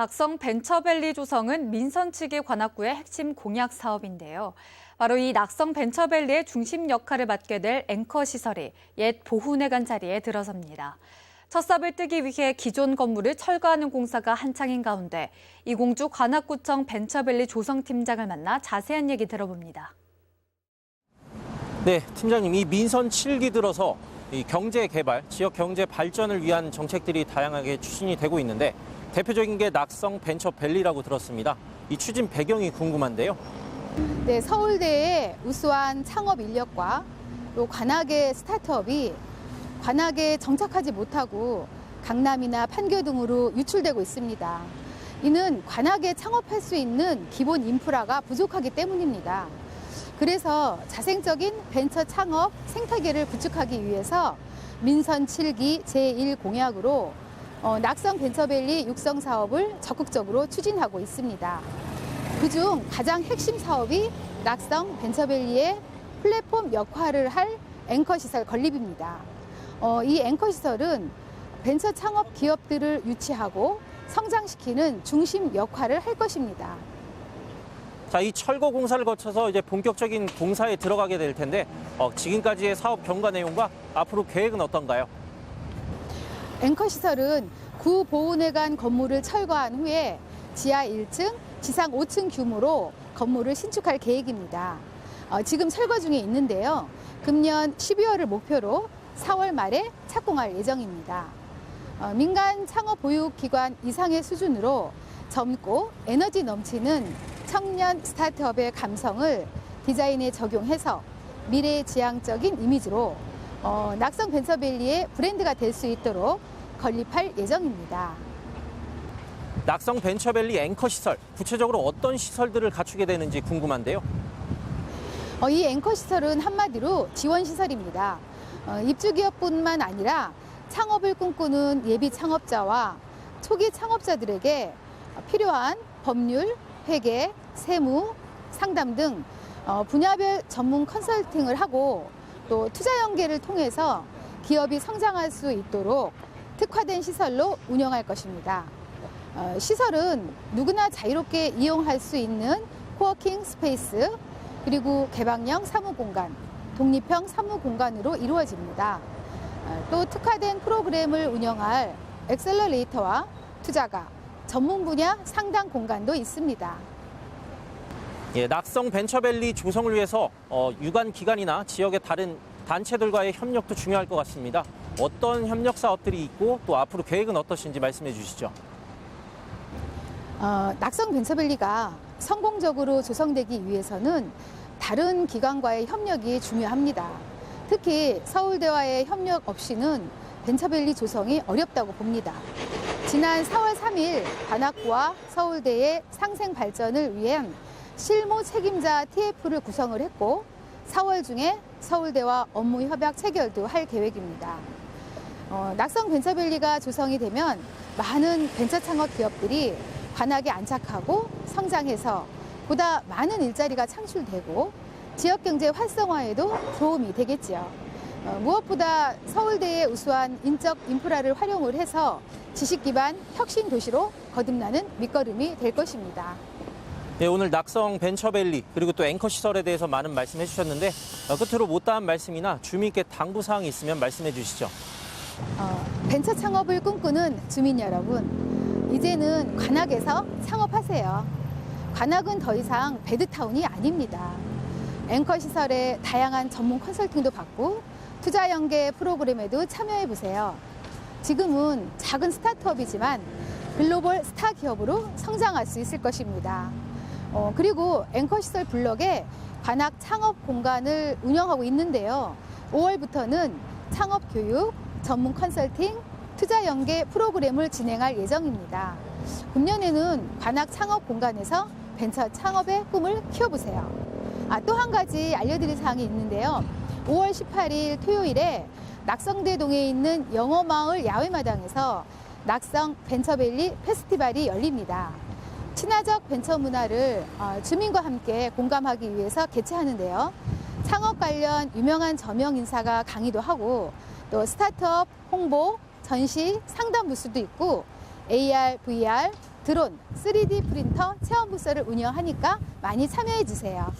낙성 벤처밸리 조성은 민선 측의 관악구의 핵심 공약 사업인데요. 바로 이 낙성 벤처밸리의 중심 역할을 맡게 될 앵커 시설이 옛 보훈회관 자리에 들어섭니다. 첫 삽을 뜨기 위해 기존 건물을 철거하는 공사가 한창인 가운데 이공주 관악구청 벤처밸리 조성팀장을 만나 자세한 얘기 들어봅니다. 네, 팀장님, 이 민선 7기 들어서 이 경제 개발, 지역 경제 발전을 위한 정책들이 다양하게 추진이 되고 있는데 대표적인 게 낙성 벤처밸리라고 들었습니다. 이 추진 배경이 궁금한데요. 네, 서울대의 우수한 창업 인력과 또 관악의 스타트업이 관악에 정착하지 못하고 강남이나 판교 등으로 유출되고 있습니다. 이는 관악에 창업할 수 있는 기본 인프라가 부족하기 때문입니다. 그래서 자생적인 벤처 창업 생태계를 구축하기 위해서 민선 7기 제1공약으로 어, 낙성 벤처밸리 육성 사업을 적극적으로 추진하고 있습니다. 그중 가장 핵심 사업이 낙성 벤처밸리의 플랫폼 역할을 할 앵커 시설 건립입니다. 어, 이 앵커 시설은 벤처 창업 기업들을 유치하고 성장시키는 중심 역할을 할 것입니다. 자, 이 철거 공사를 거쳐서 이제 본격적인 공사에 들어가게 될 텐데 어, 지금까지의 사업 경과 내용과 앞으로 계획은 어떤가요? 앵커 시설은 구 보훈회관 건물을 철거한 후에 지하 1층, 지상 5층 규모로 건물을 신축할 계획입니다. 어, 지금 철거 중에 있는데요. 금년 12월을 목표로 4월 말에 착공할 예정입니다. 어, 민간 창업 보육 기관 이상의 수준으로 젊고 에너지 넘치는 청년 스타트업의 감성을 디자인에 적용해서 미래 지향적인 이미지로 어, 낙성 벤처밸리의 브랜드가 될 수 있도록 건립할 예정입니다. 낙성 벤처밸리 앵커 시설, 구체적으로 어떤 시설들을 갖추게 되는지 궁금한데요. 어, 이 앵커 시설은 한마디로 지원 시설입니다. 어, 입주 기업뿐만 아니라 창업을 꿈꾸는 예비 창업자와 초기 창업자들에게 필요한 법률, 회계, 세무, 상담 등 어, 분야별 전문 컨설팅을 하고 또 투자 연계를 통해서 기업이 성장할 수 있도록 특화된 시설로 운영할 것입니다. 어, 시설은 누구나 자유롭게 이용할 수 있는 코워킹 스페이스 그리고 개방형 사무 공간, 독립형 사무 공간으로 이루어집니다. 어, 또 특화된 프로그램을 운영할 엑셀러레이터와 투자가 전문 분야 상담 공간도 있습니다. 예, 낙성 벤처밸리 조성을 위해서 어, 유관 기관이나 지역의 다른 단체들과의 협력도 중요할 것 같습니다. 어떤 협력 사업들이 있고 또 앞으로 계획은 어떠신지 말씀해 주시죠. 어, 낙성 벤처밸리가 성공적으로 조성되기 위해서는 다른 기관과의 협력이 중요합니다. 특히 서울대와의 협력 없이는 벤처밸리 조성이 어렵다고 봅니다. 지난 4월 3일 관악구와 서울대의 상생 발전을 위한 실무 책임자 TF를 구성을 했고 4월 중에 서울대와 업무 협약 체결도 할 계획입니다. 어, 낙성 벤처밸리가 조성이 되면 많은 벤처 창업 기업들이 관악에 안착하고 성장해서 보다 많은 일자리가 창출되고 지역 경제 활성화에도 도움이 되겠지요. 어, 무엇보다 서울대의 우수한 인적 인프라를 활용을 해서 지식 기반 혁신 도시로 거듭나는 밑거름이 될 것입니다. 네, 오늘 낙성 벤처밸리 그리고 또 앵커 시설에 대해서 많은 말씀해 주셨는데 어, 끝으로 못다한 말씀이나 주민께 당부 사항이 있으면 말씀해 주시죠. 어, 벤처 창업을 꿈꾸는 주민 여러분, 이제는 관악에서 창업하세요. 관악은 더 이상 베드타운이 아닙니다. 앵커 시설의 다양한 전문 컨설팅도 받고 투자 연계 프로그램에도 참여해 보세요. 지금은 작은 스타트업이지만 글로벌 스타 기업으로 성장할 수 있을 것입니다. 어, 그리고 앵커 시설 블럭에 관악 창업 공간을 운영하고 있는데요. 5월부터는 창업 교육, 전문 컨설팅, 투자 연계 프로그램을 진행할 예정입니다. 금년에는 관악 창업 공간에서 벤처 창업의 꿈을 키워보세요. 아, 또 한 가지 알려드릴 사항이 있는데요. 5월 18일 토요일에 낙성대동에 있는 영어마을 야외마당에서 낙성 벤처밸리 페스티벌이 열립니다. 친화적 벤처 문화를 어, 주민과 함께 공감하기 위해서 개최하는데요. 창업 관련 유명한 저명 인사가 강의도 하고 또 스타트업 홍보, 전시, 상담 부스도 있고 AR, VR, 드론, 3D 프린터 체험 부스를 운영하니까 많이 참여해 주세요.